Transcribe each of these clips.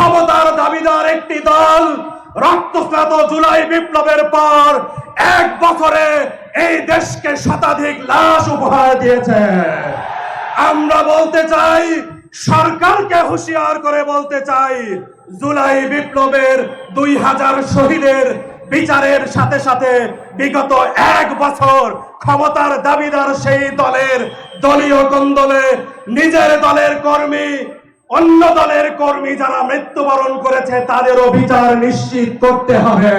ক্ষমতার দাবিদার একটি দল রক্তস্নাত জুলাই বিপ্লবের পর এক বছরে এই দেশকে শতাধিক লাশ উপহার দিয়েছে। আমরা বলতে চাই, সরকারকে হুঁশিয়ার করে বলতে চাই, জুলাই বিপ্লবের দুই হাজার শহীদের বিচারের সাথে সাথে বিগত এক বছর ক্ষমতার দাবিদার সেই দলের দলীয় কন্দলে নিজের দলের কর্মী অন্য দলের কর্মী যারা মৃত্যুবরণ করেছে তাদেরও বিচার নিশ্চিত করতে হবে।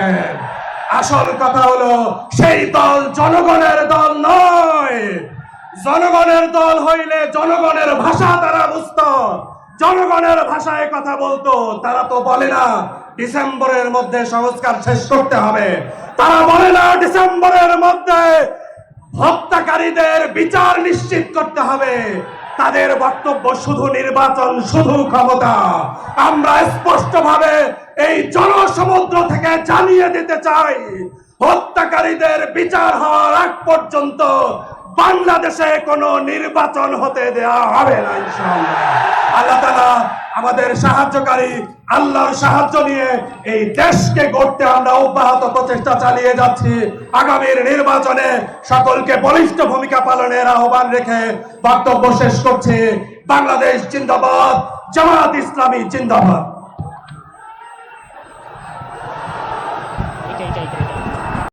আসল কথা হলো, সেই দল জনগণের দল নয়। জনগণের দল হইলে জনগণের ভাষা তারা বুঝত। জনগণের ভাষায় কথা বলতো, তারা তো বলে না, ডিসেম্বরের মধ্যে সংস্কার শেষ করতে হবে। তারা বলে না, ডিসেম্বরের মধ্যে হত্যাকারীদের বিচার নিশ্চিত করতে হবে। তাদের বক্তব্য শুধু নির্বাচন, শুধু ক্ষমতা। আমরা স্পষ্টভাবে এই জনসমুদ্র থেকে জানিয়ে দিতে চাই, হত্যাকারীদের বিচার হওয়ার আগ পর্যন্ত বাংলাদেশে কোনো নির্বাচন হতে দেওয়া হবে না, ইনশাআল্লাহ। আল্লাহ তাআলা আমাদের সাহায্যকারী, আল্লাহর সাহায্য নিয়ে এই দেশকে গড়তে আমরা অব্যাহত প্রচেষ্টা চালিয়ে যাচ্ছি। আগামীর নির্বাচনে সকলকে বলিষ্ঠ পালনের আহ্বান রেখে বক্তব্য শেষ করছে। বাংলাদেশ জিন্দাবাদ জামাত ইসলামী জিন্দাবাদ।